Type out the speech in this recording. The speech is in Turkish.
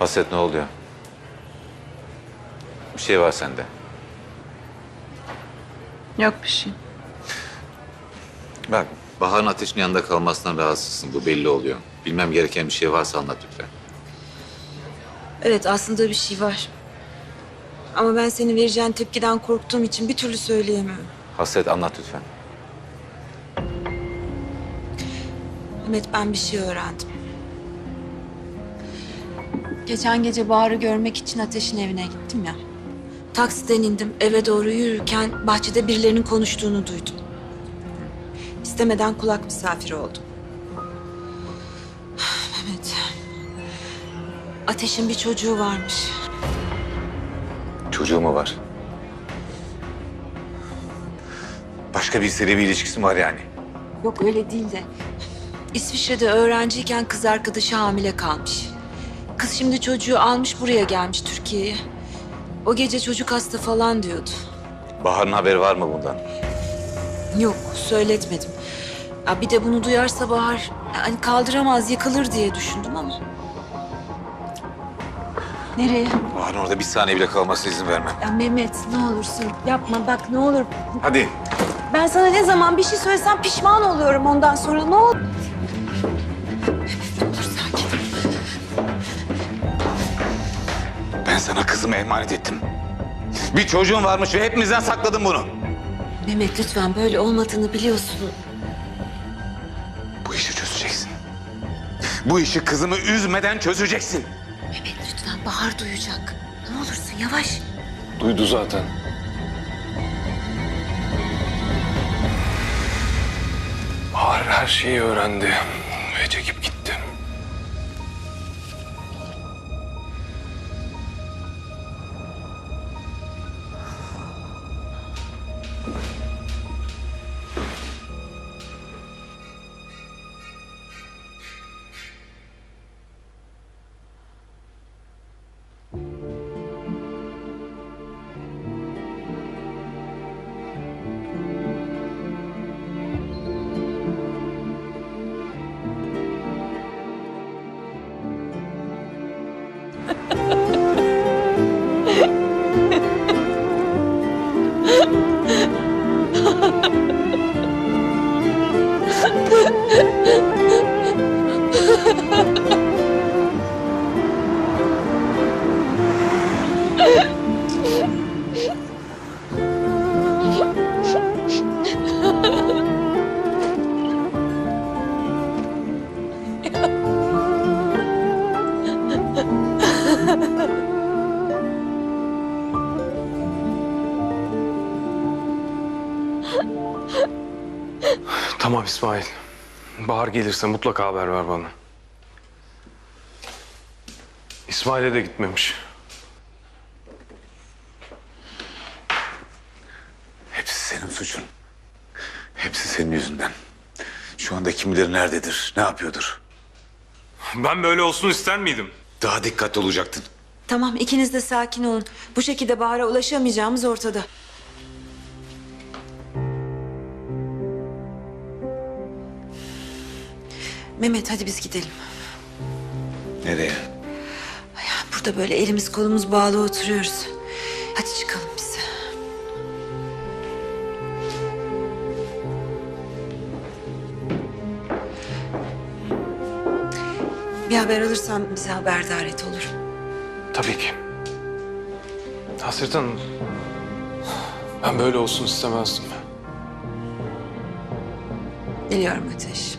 Hasret ne oluyor? Bir şey var sende. Yok bir şey. Bak Bahar'ın ateşin yanında kalmasından rahatsızsın. Bu belli oluyor. Bilmem gereken bir şey varsa anlat lütfen. Evet aslında bir şey var. Ama ben senin vereceğin tepkiden korktuğum için bir türlü söyleyemiyorum. Hasret anlat lütfen. Mehmet ben bir şey öğrendim. Geçen gece Bahar'ı görmek için Ateş'in evine gittim ya. Taksiden indim eve doğru yürürken bahçede birilerinin konuştuğunu duydum. İstemeden kulak misafiri oldum. Mehmet. Ateş'in bir çocuğu varmış. Çocuğu mu var? Başka birisiyle bir ilişkisi mi var yani? Yok öyle değil de. İsviçre'de öğrenciyken kız arkadaşı hamile kalmış. Kız şimdi çocuğu almış buraya gelmiş Türkiye'ye. O gece çocuk hasta falan diyordu. Bahar'ın haberi var mı bundan? Yok söyletmedim. Ya bir de bunu duyarsa Bahar hani kaldıramaz yıkılır diye düşündüm ama. Nereye? Bahar'ın orada bir saniye bile kalmasına izin vermem. Ya Mehmet ne olursun yapma bak ne olur. Hadi. Ben sana ne zaman bir şey söylesem pişman oluyorum ondan sonra ne olur. Sana kızımı emanet ettim. Bir çocuğun varmış ve hepimizden sakladın bunu. Mehmet lütfen böyle olmadığını biliyorsun. Bu işi çözeceksin. Bu işi kızımı üzmeden çözeceksin. Mehmet lütfen Bahar duyacak. Ne olursun yavaş. Duydu zaten. Bahar her şeyi öğrendi ve çekip gitti. Tamam İsmail. Bahar gelirse mutlaka haber ver bana. İsmail'e de gitmemiş. Hepsi senin suçun. Hepsi senin yüzünden. Şu anda kim bilir nerededir, ne yapıyordur. Ben böyle olsun ister miydim? Daha dikkatli olacaktın. Tamam ikiniz de sakin olun. Bu şekilde Bahar'a ulaşamayacağımız ortada. Mehmet hadi biz gidelim. Nereye? Burada böyle elimiz kolumuz bağlı oturuyoruz. Hadi çıkalım biz. Bir haber alırsan bize haberdar et olur. Tabii ki. Hasret Hanım. Ben böyle olsun istemezdim. Biliyorum Ateş.